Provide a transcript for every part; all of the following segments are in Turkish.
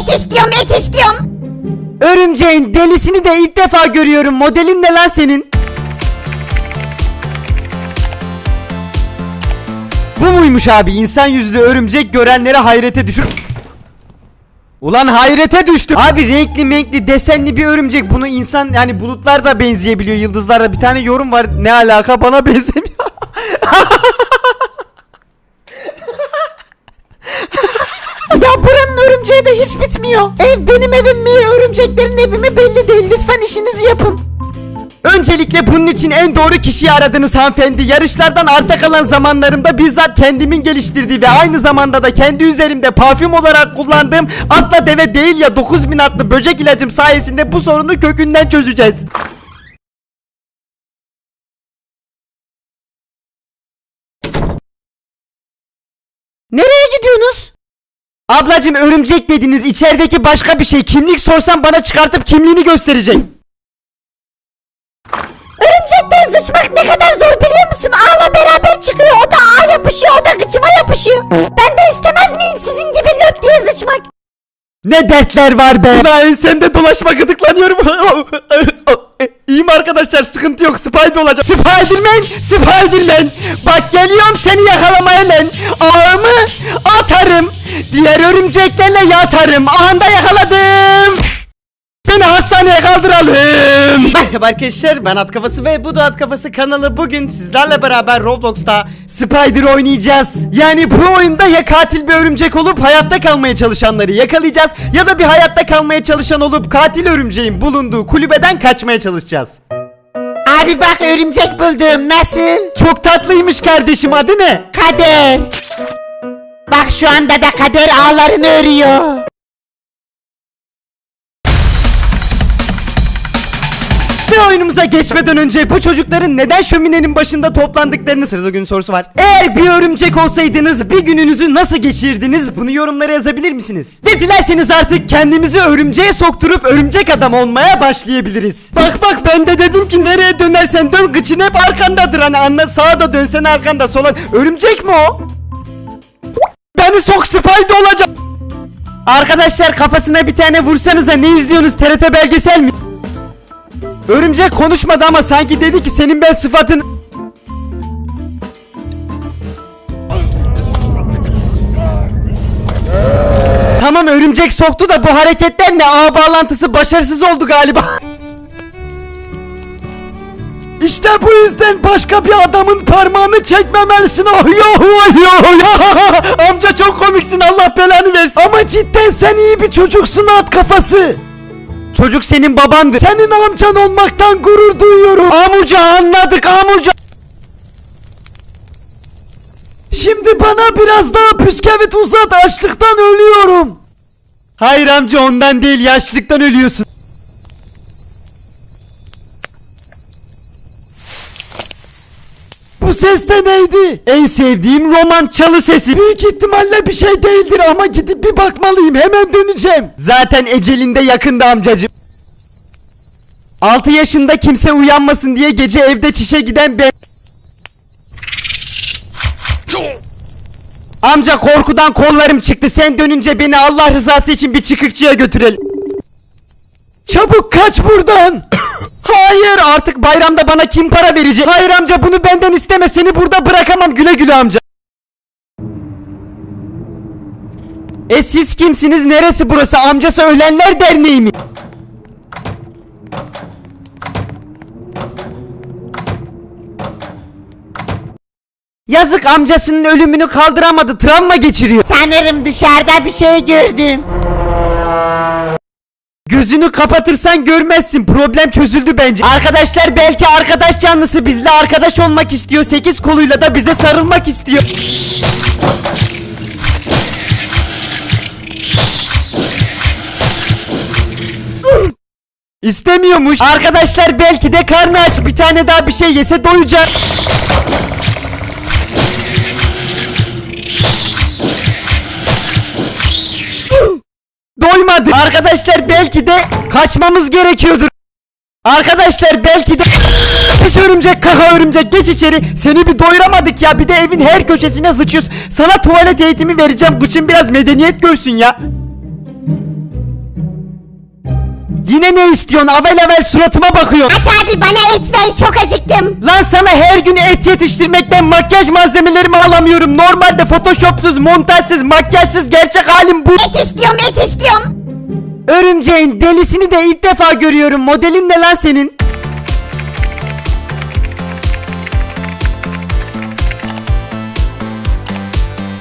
Et istiyorum et istiyorum. Örümceğin delisini de ilk defa görüyorum. Modelin ne lan senin? Bu muymuş abi? İnsan yüzlü örümcek görenleri hayrete düşür. Ulan hayrete düştüm. Abi renkli renkli desenli bir örümcek. Bunu insan yani bulutlar da benzeyebiliyor yıldızlarla. Bir tane yorum var. Ne alaka bana benzemiyor. De hiç bitmiyor. Ev benim evim mi örümceklerin evi mi belli değil. Lütfen işinizi yapın. Öncelikle bunun için en doğru kişiyi aradınız hanımefendi. Yarışlardan arta kalan zamanlarımda bizzat kendimin geliştirdiği ve aynı zamanda da kendi üzerimde parfüm olarak kullandığım atla deve değil ya 9000 atlı böcek ilacım sayesinde bu sorunu kökünden çözeceğiz. Ablacım örümcek dediniz içerideki başka bir şey. Kimlik sorsam bana çıkartıp kimliğini gösterecek. Örümcekten sıçmak ne kadar zor biliyor musun? Ağla beraber çıkıyor. O da ağ yapışıyor. O da gıçıma yapışıyor. Ben de istemez miyim sizin gibi löp diye sıçmak? Ne dertler var be. Ulan ensemde dolaşma gıdıklanıyorum. İyiyim arkadaşlar sıkıntı yok Spider olacak. Spiderman, Spiderman. Bak geliyorum seni yakalamaya lan. Yatarım. Ahanda yakaladım. Beni hastaneye kaldıralım. Merhaba arkadaşlar ben At Kafası ve bu da At Kafası kanalı bugün sizlerle beraber Roblox'ta Spider oynayacağız. Yani bu oyunda ya katil bir örümcek olup hayatta kalmaya çalışanları yakalayacağız ya da bir hayatta kalmaya çalışan olup katil örümceğin bulunduğu kulübeden kaçmaya çalışacağız. Abi bak örümcek buldum. Nasıl? Çok tatlıymış kardeşim adı ne? Kader. Bak şu anda da kader ağlarını örüyor. Ve oyunumuza geçmeden önce bu çocukların neden şöminenin başında toplandıklarını sırada gün sorusu var. Eğer bir örümcek olsaydınız bir gününüzü nasıl geçirdiniz bunu yorumlara yazabilir misiniz? Ve dilerseniz artık kendimizi örümceğe sokturup örümcek adam olmaya başlayabiliriz. Bak bak ben de dedim ki nereye dönersen dön kıçın hep arkandadır hani anla sağa da dönsen arkanda sola. Örümcek mi o? Beni sok Spidey olacak. Arkadaşlar kafasına bir tane vursanıza ne izliyorsunuz TRT belgesel mi? Örümcek konuşmadı ama sanki dedi ki senin ben sıfatın... Tamam örümcek soktu da bu hareketlerle ağ bağlantısı başarısız oldu galiba. İşte bu yüzden başka bir adamın parmağını çekmemelisin. Oh yo yo yo. Amca çok komiksin Allah belanı versin. Ama cidden sen iyi bir çocuksun at kafası. Çocuk senin babandır. Senin amcan olmaktan gurur duyuyorum. Amuca anladık amuca. Şimdi bana biraz daha püskevit uzat açlıktan ölüyorum. Hayır amca ondan değil yaşlıktan ölüyorsun. Bu ses de neydi? En sevdiğim roman çalı sesi. Büyük ihtimalle bir şey değildir ama gidip bir bakmalıyım. Hemen döneceğim. Zaten ecelinde yakında amcacım. 6 yaşında kimse uyanmasın diye gece evde çişe giden ben... Amca korkudan kollarım çıktı. Sen dönünce beni Allah rızası için bir çıkıkçıya götürelim. Çabuk kaç buradan. Hayır artık bayramda bana kim para verecek? Hayır amca bunu benden isteme seni burada bırakamam güle güle amca. E siz kimsiniz neresi burası amcası ölenler derneği mi? Yazık amcasının ölümünü kaldıramadı travma geçiriyor. Sanırım dışarıda bir şey gördüm. Gözünü kapatırsan görmezsin. Problem çözüldü bence. Arkadaşlar belki arkadaş canlısı bizle arkadaş olmak istiyor. Sekiz koluyla da bize sarılmak istiyor. İstemiyormuş. Arkadaşlar belki de karnı aç. Bir tane daha bir şey yese doyacak. Arkadaşlar belki de kaçmamız gerekiyordur. Arkadaşlar belki de Pis örümcek kaka örümcek geç içeri Seni bir doyuramadık ya bir de evin her köşesine sıçıyorsun Sana tuvalet eğitimi vereceğim Gıçın biraz medeniyet görsün ya Yine ne istiyorsun? Avel avel suratıma bakıyorsun. At abi bana et ver çok acıktım. Lan sana her gün et yetiştirmekten makyaj malzemelerimi alamıyorum. Normalde photoshopsuz, montajsız, makyajsız gerçek halim bu. Et istiyorum et istiyorum. Örümceğin delisini de ilk defa görüyorum. Modelin ne lan senin?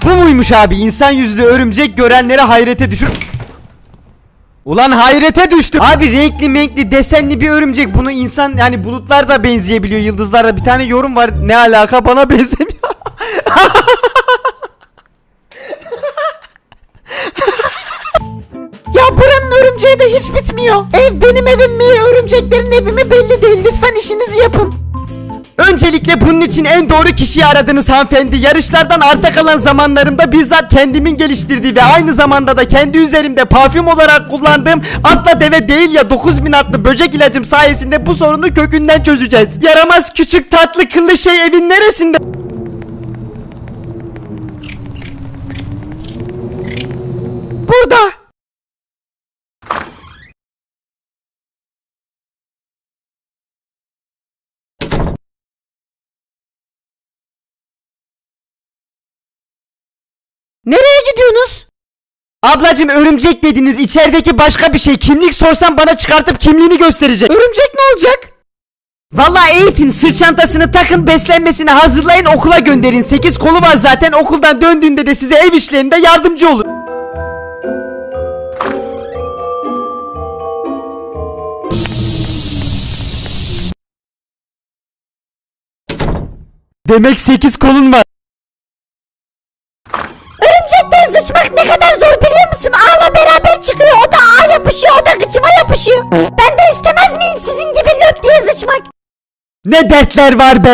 Bu muymuş abi? İnsan yüzlü örümcek görenlere hayrete düşür. Ulan hayrete düştüm. Abi renkli menkli desenli bir örümcek. Bunu insan yani bulutlar da benzeyebiliyor yıldızlarla. Bir tane yorum var. Ne alaka bana benzemiyor. örümceği de hiç bitmiyor. Ev benim evim mi, örümceklerin evi mi belli değil. Lütfen işinizi yapın. Öncelikle bunun için en doğru kişiyi aradınız hanımefendi. Yarışlardan arta kalan zamanlarımda bizzat kendimin geliştirdiği ve aynı zamanda da kendi üzerimde parfüm olarak kullandığım atla deve değil ya 9000 atlı böcek ilacım sayesinde bu sorunu kökünden çözeceğiz. Yaramaz küçük tatlı kıllı şey evin neresinde? Burada. Nereye gidiyorsunuz? Ablacım örümcek dediniz içerideki başka bir şey kimlik sorsam bana çıkartıp kimliğini gösterecek. Örümcek ne olacak? Vallahi eğitin sırt çantasını takın beslenmesini hazırlayın okula gönderin 8 kolu var zaten okuldan döndüğünde de size ev işlerinde yardımcı olur. Demek 8 kolun var. Yapışıyor. Ben de istemez miyim sizin gibi löp diye sıçmak? Ne dertler var be.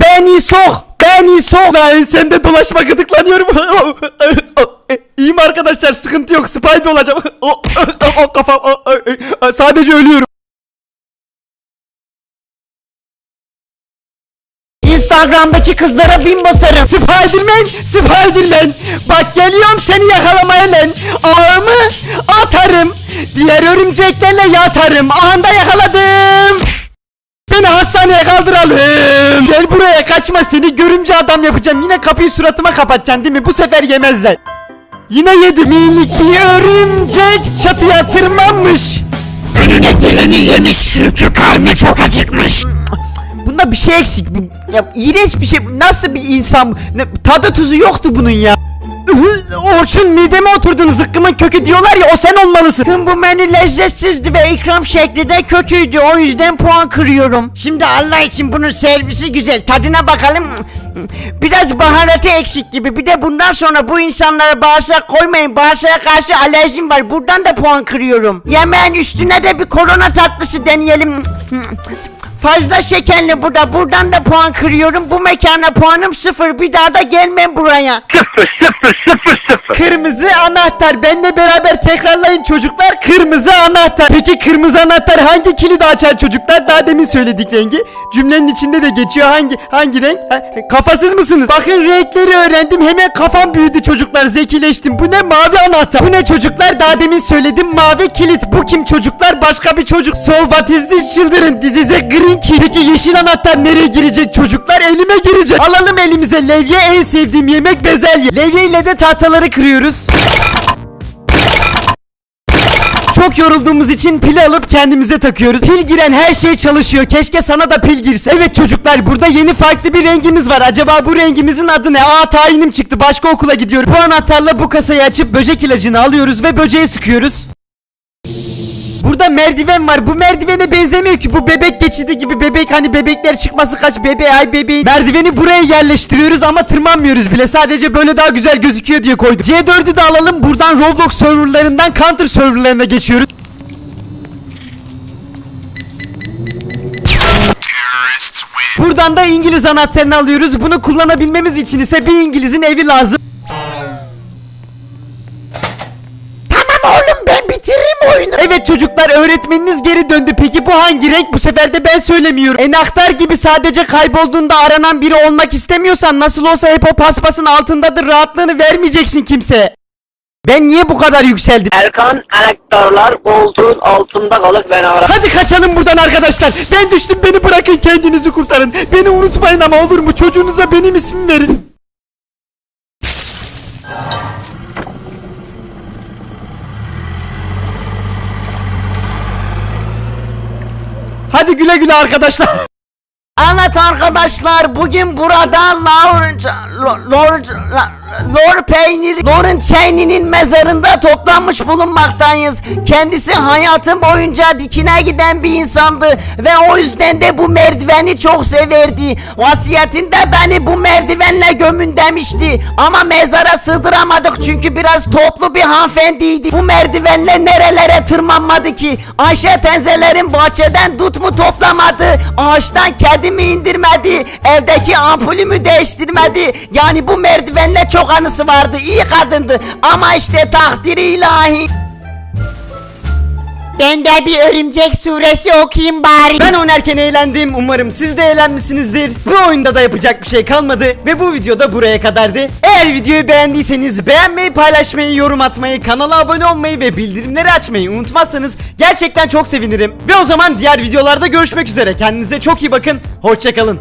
Beni sok. Beni sok. Lan sende dolaşma gıdıklanıyorum. İyiyim arkadaşlar sıkıntı yok. Spidey olacağım. O, o kafam. o, o, Sadece ölüyorum. Instagram'daki kızlara bin basarım. Spiderman, Spiderman. Bak geliyorum seni yakalamaya lan. Ağımı atarım. Diğer örümceklerle yatarım. Anda yakaladım. Beni hastaneye kaldıralım. Gel buraya kaçma seni görümce adam yapacağım. Yine kapıyı suratıma kapatacaksın değil mi? Bu sefer yemezler. Yine yedim. Minik bir örümcek çatıya tırmanmış. Önüne geleni yemiş şey eksik. Ya iğrenç bir şey. Nasıl bir insan? Ne, tadı tuzu yoktu bunun ya. Orçun mideme oturdun zıkkımın kökü diyorlar ya o sen olmalısın. Bu menü lezzetsizdi ve ikram şekli de kötüydü o yüzden puan kırıyorum. Şimdi Allah için bunun servisi güzel tadına bakalım. Biraz baharatı eksik gibi bir de bundan sonra bu insanlara bağırsak koymayın bağırsağa karşı alerjim var buradan da puan kırıyorum. Yemeğin üstüne de bir korona tatlısı deneyelim. Fazla şekerli burada. Buradan da puan kırıyorum. Bu mekana puanım sıfır. Bir daha da gelmem buraya. Sıfır sıfır sıfır sıfır. Kırmızı anahtar. Benle beraber tekrarlayın çocuklar. Kırmızı anahtar. Peki kırmızı anahtar hangi kilidi açar çocuklar? Daha demin söyledik rengi. Cümlenin içinde de geçiyor. Hangi hangi renk? Ha, kafasız mısınız? Bakın renkleri öğrendim. Hemen kafam büyüdü çocuklar. Zekileştim. Bu ne? Mavi anahtar. Bu ne çocuklar? Daha demin söyledim. Mavi kilit. Bu kim çocuklar? Başka bir çocuk. So what is this children? This is a green key. Peki yeşil anahtar nereye girecek çocuklar? Elime girecek. Alalım elimize levye en sevdiğim yemek bezelye. Levye ile de tahtaları kırıyoruz. Çok yorulduğumuz için pil alıp kendimize takıyoruz. Pil giren her şey çalışıyor. Keşke sana da pil girse. Evet çocuklar burada yeni farklı bir rengimiz var. Acaba bu rengimizin adı ne? Aa tayinim çıktı. Başka okula gidiyorum. Bu anahtarla bu kasayı açıp böcek ilacını alıyoruz ve böceğe sıkıyoruz. Burada merdiven var. Bu merdivene benzemiyor ki. Bu bebek geçidi gibi. Bebek hani bebekler çıkması kaç bebe ay bebeği. Merdiveni buraya yerleştiriyoruz ama tırmanmıyoruz bile. Sadece böyle daha güzel gözüküyor diye koyduk. C4'ü de alalım. Buradan Roblox serverlarından Counter serverlarına geçiyoruz. Buradan da İngiliz anahtarını alıyoruz. Bunu kullanabilmemiz için ise bir İngiliz'in evi lazım. Tamam oğlum ben bitiririm oyunu. Evet çocuklar öğretmeniniz geri döndü. Peki bu hangi renk? Bu sefer de ben söylemiyorum. Enaktar gibi sadece kaybolduğunda aranan biri olmak istemiyorsan nasıl olsa hep o paspasın altındadır. Rahatlığını vermeyeceksin kimseye. Ben niye bu kadar yükseldim? Erkan anahtarlar koltuğun altında kalıp beni ara. Hadi kaçalım buradan arkadaşlar. Ben düştüm beni bırakın kendinizi kurtarın. Beni unutmayın ama olur mu? Çocuğunuza benim ismimi verin. Hadi güle güle arkadaşlar. Evet arkadaşlar bugün burada Lawrence Lawrence La- Lor peyniri Lor'un Cheney'nin mezarında toplanmış bulunmaktayız. Kendisi hayatım boyunca dikine giden bir insandı ve o yüzden de bu merdiveni çok severdi. Vasiyetinde beni bu merdivenle gömün demişti. Ama mezara sığdıramadık çünkü biraz toplu bir hanımefendiydi. Bu merdivenle nerelere tırmanmadı ki? Ayşe teyzelerin bahçeden dut mu toplamadı? Ağaçtan kedi mi indirmedi? Evdeki ampulümü değiştirmedi? Yani bu merdivenle çok anısı vardı. İyi kadındı. Ama işte takdiri ilahi. Ben de bir örümcek suresi okuyayım bari. Ben oynarken eğlendim. Umarım siz de eğlenmişsinizdir. Bu oyunda da yapacak bir şey kalmadı. Ve bu videoda buraya kadardı. Eğer videoyu beğendiyseniz beğenmeyi, paylaşmayı, yorum atmayı, kanala abone olmayı ve bildirimleri açmayı unutmazsanız gerçekten çok sevinirim. Ve o zaman diğer videolarda görüşmek üzere. Kendinize çok iyi bakın. Hoşçakalın.